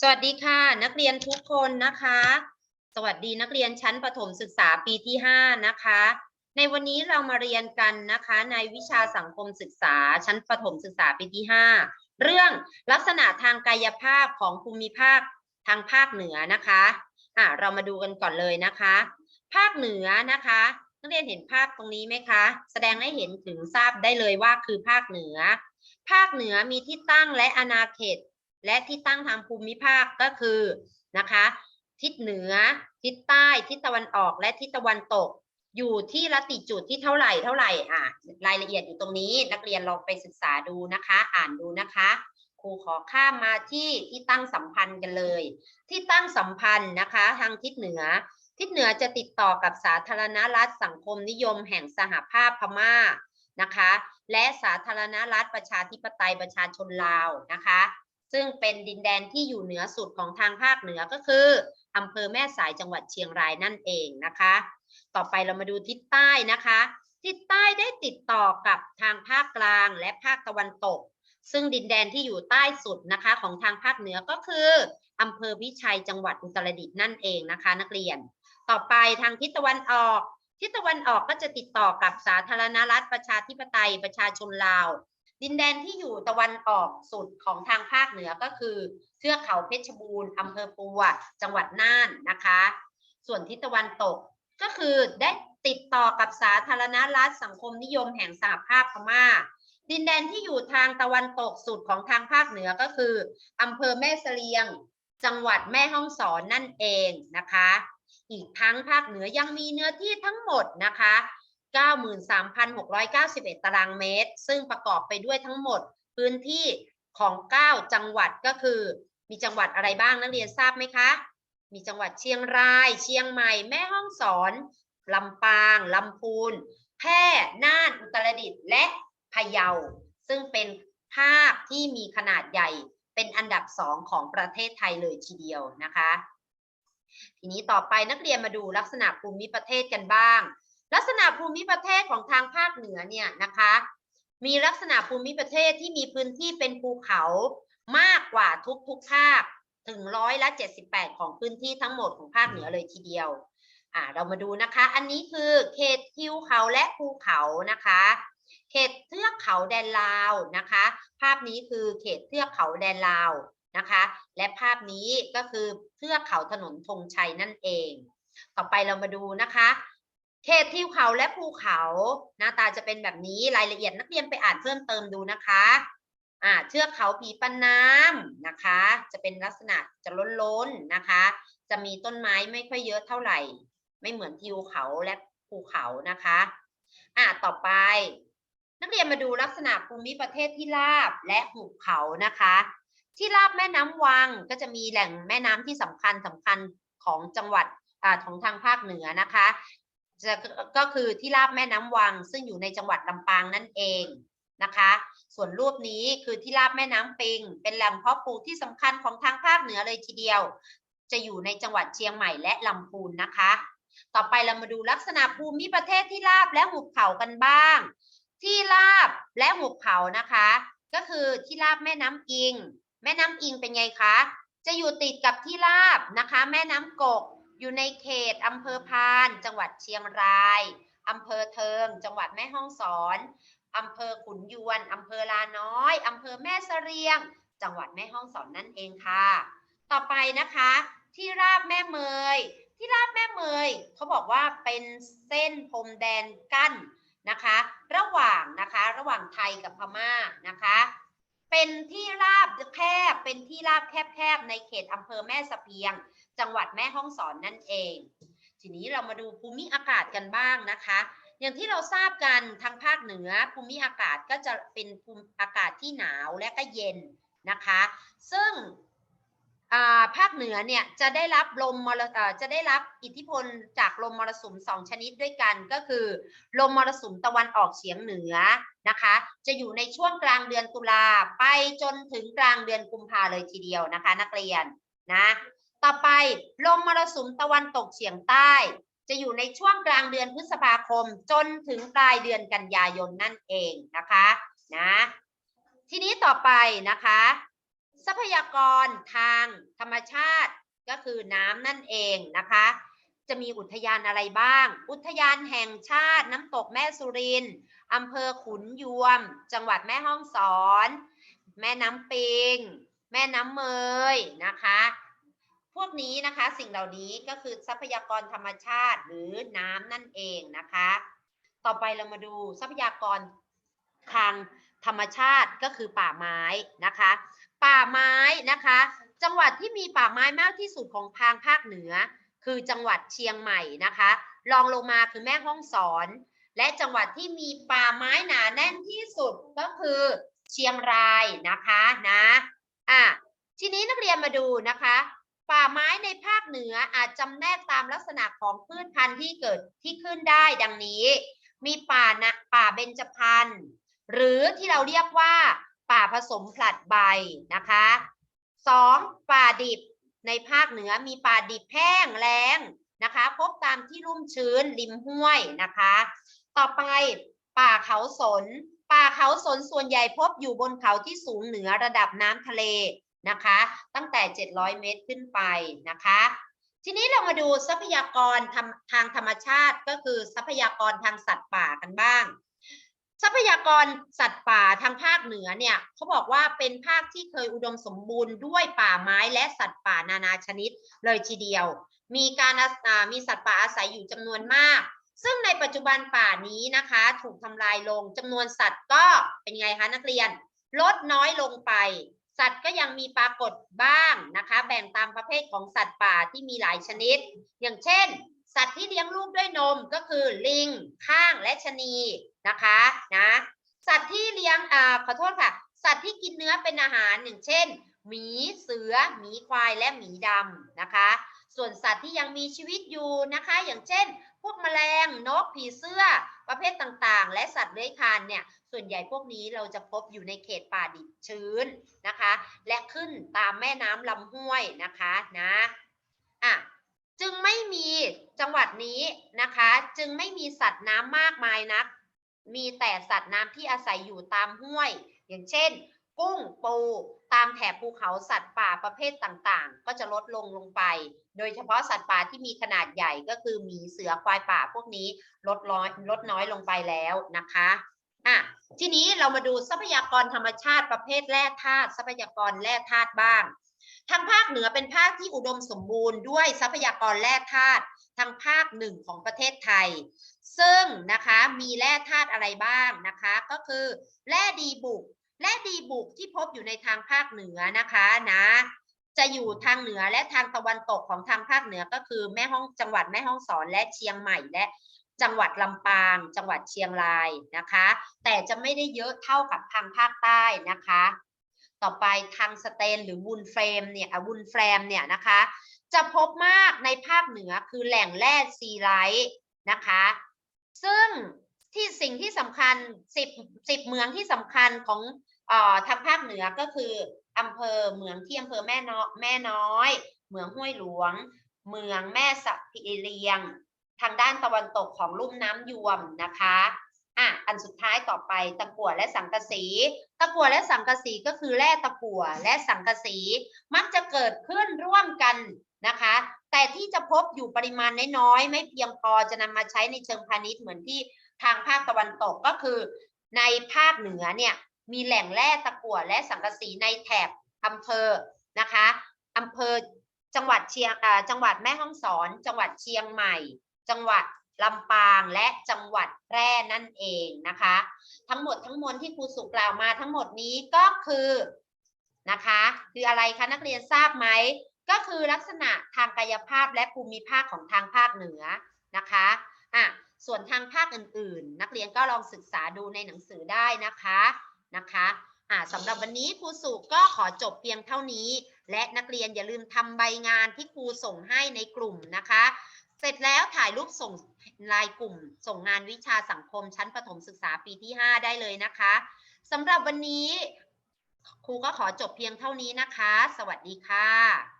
สวัสดีค่ะ นักเรียนทุกคนนะคะ สวัสดีนักเรียนชั้นประถมศึกษาปีที่ 5 นะคะ ในวันนี้เรามาเรียนกันนะคะ ในวิชาสังคมศึกษาชั้นประถมศึกษาปีที่ 5 เรื่องลักษณะทางกายภาพของภูมิภาคทางภาคเหนือนะคะอะเรามาดูกันก่อนเลยนะคะ ภาคเหนือนะคะนักเรียนเห็นภาพตรงนี้ไหมคะ แสดงให้เห็นถึงทราบได้เลยว่าคือภาคเหนือ ภาคเหนือมีที่ตั้งและอาณาเขต และที่ตั้งทางภูมิภาคก็คือนะคะ ทิศเหนือ ทิศใต้ ทิศตะวันออก และทิศตะวันตก อยู่ที่ละติจุดที่เท่าไหร่เท่าไหร่อะรายละเอียดอยู่ตรงนี้ นักเรียนลองไปศึกษาดูนะคะ อ่านดูนะคะครูขอข้ามมาที่ที่ตั้งสัมพันธ์กันเลย ที่ตั้งสัมพันธ์นะคะ ทางทิศเหนือ ทิศเหนือจะติดต่อกับสาธารณรัฐสังคมนิยมแห่งสหภาพพม่านะคะ และสาธารณรัฐประชาธิปไตยประชาชนลาวนะคะ ซึ่งเป็นดินแดนที่อยู่เหนือสุดของทางภาคเหนือก็คืออำเภอแม่สายจังหวัดเชียงรายนั่นเองนะคะ ต่อไปเรามาดูทิศใต้นะคะ ทิศใต้ได้ติดต่อกับทางภาคกลางและภาคตะวันตก ซึ่งดินแดนที่อยู่ใต้สุดนะคะของทางภาคเหนือก็คืออำเภอพิชัยจังหวัดอุตรดิตถ์นั่นเองนะคะ นักเรียน ต่อไปทางทิศตะวันออก ทิศตะวันออกก็จะติดต่อกับสาธารณรัฐประชาธิปไตยประชาชนลาว ดินแดนที่อยู่ตะวันออกสุดของทางภาคเหนือก็คือ เทือกเขาเพชรบูรณ์อำเภอปัวจังหวัดน่านนะคะ ส่วนทิศตะวันตกก็คือได้ติดต่อกับสาธารณรัฐสังคมนิยมแห่งสหภาพพม่า ดินแดนที่อยู่ทางตะวันตกสุดของทางภาคเหนือก็คืออำเภอแม่เสลียง จังหวัดแม่ฮ่องสอนนั่นเองนะคะ อีกทั้งภาคเหนือยังมีเนื้อที่ทั้งหมดนะคะ 93,691 ตารางเมตร ซึ่งประกอบไปด้วยทั้งหมดพื้นที่ของ 9 จังหวัดก็คือ มีจังหวัดอะไรบ้างนักเรียนทราบไหมคะ มีจังหวัดเชียงราย เชียงใหม่ แม่ฮ่องสอน ลำปาง ลำพูน แพร่ น่าน อุตรดิตถ์ และพะเยา ซึ่งเป็นภาคที่มีขนาดใหญ่ เป็นอันดับสองของประเทศไทยเลยทีเดียวนะคะ ทีนี้ต่อไปนักเรียนมาดูลักษณะภูมิประเทศกันบ้าง ลักษณะภูมิประเทศของทางภาคเหนือเนี่ยนะคะ มีลักษณะภูมิประเทศที่มีพื้นที่เป็นภูเขามากกว่าทุกทุกภาคถึงร้อยละ78ของพื้นที่ทั้งหมดของภาคเหนือเลยทีเดียวอ่าเรามาดูนะคะ อันนี้คือเขตทิวเขาและภูเขานะคะ เขตเทือกเขาแดนลาวนะคะ ภาพนี้คือเขตเทือกเขาแดนลาวนะคะ และภาพนี้ก็คือเทือกเขาถนนธงชัยนั่นเอง ต่อไปเรามาดูนะคะ เขตทิวเขาและภูเขา หน้าตาจะเป็นแบบนี้รายละเอียดนักเรียนไปอ่านเพิ่มเติมดูนะคะอ่าเทือกเขาผีปันน้ำนะคะ จะเป็นลักษณะจะล้นๆนะคะ จะมีต้นไม้ไม่ค่อยเยอะเท่าไหร่ ไม่เหมือนทิวเขาและภูเขานะคะอ่าต่อไป นักเรียนมาดูลักษณะภูมิประเทศที่ราบและหุบเขานะคะ ที่ราบแม่น้ำวังก็จะมีแหล่งแม่น้ำที่สำคัญสำคัญของจังหวัดอ่าของทางภาคเหนือนะคะ ก็คือที่ราบแม่น้ำวัง ซึ่งอยู่ในจังหวัดลำปางนั่นเองนะคะ ส่วนรูปนี้คือที่ราบแม่น้ำปิง เป็นแหล่งเพาะปลูกที่สำคัญของทางภาคเหนือเลยทีเดียว จะอยู่ในจังหวัดเชียงใหม่และลำพูนนะคะ ต่อไปเรามาดูลักษณะภูมิประเทศที่ราบและหุบเขากันบ้าง ที่ราบและหุบเขานะคะ ก็คือที่ราบแม่น้ำอิง แม่น้ำอิงเป็นไงคะ จะอยู่ติดกับที่ราบนะคะ แม่น้ำกก อยู่ในเขตอำเภอพาน จังหวัดเชียงรายอำเภอเทิง จังหวัดแม่ฮ่องสอนอำเภอขุนยวนอำเภอลาน้อยอำเภอแม่เสรียง จังหวัดแม่ฮ่องสอนนั่นเองค่ะ ต่อไปนะคะ ที่ราบแม่เมย ที่ราบแม่เมยเขาบอกว่าเป็นเส้นพรมแดนกั้นนะคะ ระหว่างนะคะ ระหว่างไทยกับพม่านะคะ เป็นที่ราบแคบ เป็นที่ราบแคบๆในเขตอำเภอแม่สะเพียง จังหวัดแม่ฮ่องสอนนั่นเอง ทีนี้เรามาดูภูมิอากาศกันบ้างนะคะ อย่างที่เราทราบกันทางภาคเหนือภูมิอากาศก็จะเป็นภูมิอากาศที่หนาวและก็เย็นนะคะ ซึ่ง ภาคเหนือเนี่ยจะได้รับลมมรจะได้รับอิทธิพลจากลมมรสุมสองชนิดด้วยกันก็คือ ลมมรสุมตะวันออกเฉียงเหนือนะคะ จะอยู่ในช่วงกลางเดือนตุลาไปจนถึงกลางเดือนกุมภาเลยทีเดียวนะคะ นักเรียนนะต่อไปลมมรสุมตะวันตกเฉียงใต้ จะอยู่ในช่วงกลางเดือนพฤษภาคม จนถึงปลายเดือนกันยายนนั่นเองนะคะนะทีนี้ต่อไปนะคะ ทรัพยากรทางธรรมชาติก็คือน้ำนั่นเองนะคะ จะมีอุทยานอะไรบ้าง อุทยานแห่งชาติน้ำตกแม่สุรินอำเภอขุนยวม จังหวัดแม่ฮ่องสอน แม่น้ำปิง แม่น้ำเมยนะคะ พวกนี้นะคะสิ่งเหล่านี้ก็คือทรัพยากรธรรมชาติหรือน้ำนั่นเองนะคะ ต่อไปเรามาดูทรัพยากรทางธรรมชาติก็คือป่าไม้นะคะ ป่าไม้นะคะ จังหวัดที่มีป่าไม้มากที่สุดของทางภาคเหนือ คือจังหวัดเชียงใหม่นะคะรองลงมาคือแม่ฮ่องสอน และจังหวัดที่มีป่าไม้หนาแน่นที่สุดก็คือเชียงรายนะคะนะอะทีนี้นักเรียนมาดูนะคะ ป่าไม้ในภาคเหนืออาจจำแนกตามลักษณะของพืชพันธุ์ที่เกิดที่ขึ้นได้ดังนี้ มีป่านะป่าเบญจพรรณหรือที่เราเรียกว่า ป่าผสมผลัดใบนะคะสองป่าดิบในภาคเหนือมีป่าดิบแห้งแล้งนะคะพบตามที่ลุ่มชื้นริมห้วยนะคะ ต่อไปป่าเขาสน ป่าเขาสนส่วนใหญ่พบอยู่บนเขาที่สูงเหนือระดับน้ำทะเลนะคะ ตั้งแต่ 700 เมตรขึ้นไปนะคะ ทีนี้เรามาดูทรัพยากรทางทางธรรมชาติก็คือทรัพยากรทางสัตว์ป่ากันบ้าง ทรัพยากรสัตว์ป่าทางภาคเหนือเนี่ยเขาบอกว่าเป็นภาคที่เคยอุดมสมบูรณ์ด้วยป่าไม้และสัตว์ป่านานาชนิดเลยทีเดียว มีการมีสัตว์ป่าอาศัยอยู่จำนวนมาก ซึ่งในปัจจุบันป่านี้นะคะ ถูกทำลายลงจำนวนสัตว์ก็เป็นไงคะนักเรียน ลดน้อยลงไป สัตว์ก็ยังมีปรากฏบ้างนะคะ แบ่งตามประเภทของสัตว์ป่าที่มีหลายชนิด อย่างเช่น สัตว์ที่เลี้ยงลูกด้วยนมก็คือลิงข้างและชะนี นะคะนะสัตว์ที่เลี้ยงอ่าขอโทษค่ะ สัตว์ที่กินเนื้อเป็นอาหารอย่างเช่นหมีเสือหมีควายและหมีดำนะคะ ส่วนสัตว์ที่ยังมีชีวิตอยู่นะคะ อย่างเช่น พวกแมลงนกผีเสื้อ ประเภทต่างๆ และสัตว์เลื้อยคลานเนี่ยส่วนใหญ่พวกนี้เราจะพบอยู่ในเขตป่าดิบชื้นนะคะ และขึ้นตามแม่น้ำลำห้วยนะคะนะอะจึงไม่มีจังหวัดนี้นะคะ จึงไม่มีสัตว์น้ำมากมายนัก มีแต่สัตว์น้ำที่อาศัยอยู่ตามห้วย อย่างเช่น กุ้งปูตามแถบภูเขาสัตว์ป่าประเภทต่างๆ ก็จะลดลงลงไป โดยเฉพาะสัตว์ป่าที่มีขนาดใหญ่ก็คือหมีเสือควายป่าพวกนี้ลดน้อยลดน้อยลงไปแล้วนะคะอะทีนี้เรามาดูทรัพยากรธรรมชาติประเภทแร่ธาตุทรัพยากรแร่ธาตุบ้างทางภาคเหนือเป็นภาคที่อุดมสมบูรณ์ด้วยทรัพยากรแร่ธาตุ ทางภาคหนึ่งของประเทศไทย ซึ่งนะคะมีแร่ธาตุอะไรบ้างนะคะ ก็คือแร่ดีบุกแร่ดีบุกที่พบอยู่ในทางภาคเหนือนะคะนะจะอยู่ทางเหนือและทางตะวันตกของทางภาคเหนือก็คือแม่ห้องจังหวัดแม่ฮ่องสอนและเชียงใหม่และจังหวัดลำปาง จังหวัดเชียงรายนะคะ แต่จะไม่ได้เยอะเท่ากับทางภาคใต้นะคะ ต่อไปทางสเตนหรือวุนเฟรมเนี่ยวุนเฟรมเนี่ยนะคะ จะพบมากในภาคเหนือคือแหล่งแร่ซีไลท์นะคะ ซึ่งที่สิ่งที่สำคัญสิบสิบเมืองที่สำคัญของออทางภาคเหนือก็คืออำเภอเมืองที่อำเภอแม่น้อยแม่น้อย เมืองห้วยหลวง เมืองแม่สะพีเรียง ทางด้านตะวันตกของลุ่มน้ำยวมนะคะอะอันสุดท้ายต่อไปตะกั่วและสังกะสี ตะกั่วและสังกะสีก็คือแร่ตะกั่วและสังกะสี มักจะเกิดขึ้นร่วมกัน นะคะ แต่ที่จะพบอยู่ปริมาณน้อยๆไม่เพียงพอจะนำมาใช้ในเชิงพาณิชย์เหมือนที่ทางภาคตะวันตกก็คือในภาคเหนือเนี่ยมีแหล่งแร่ตะกั่วและสังกะสีในแถบอำเภอนะคะอำเภอจังหวัดเชียงจังหวัดแม่ฮ่องสอน จังหวัดเชียงใหม่ จังหวัดลำปางและจังหวัดแพร่นั่นเองนะคะ ทั้งหมดทั้งมวลที่ครูสุกล่าวมาทั้งหมดนี้ก็คือนะคะ คืออะไรคะนักเรียนทราบไหม ก็คือลักษณะทางกายภาพและภูมิภาคของทางภาคเหนือนะคะอะส่วนทางภาคอื่นๆ นักเรียนก็ลองศึกษาดูในหนังสือได้นะคะนะคะอะสำหรับวันนี้ครูสุก็ขอจบเพียงเท่านี้ และนักเรียนอย่าลืมทำใบงานที่ครูส่งให้ในกลุ่มนะคะ เสร็จแล้วถ่ายรูปส่งลายกลุ่ม ส่งงานวิชาสังคมชั้นประถมศึกษาปีที่ 5 ได้เลยนะคะสำหรับวันนี้ครูก็ขอจบเพียงเท่านี้นะคะ สวัสดีค่ะ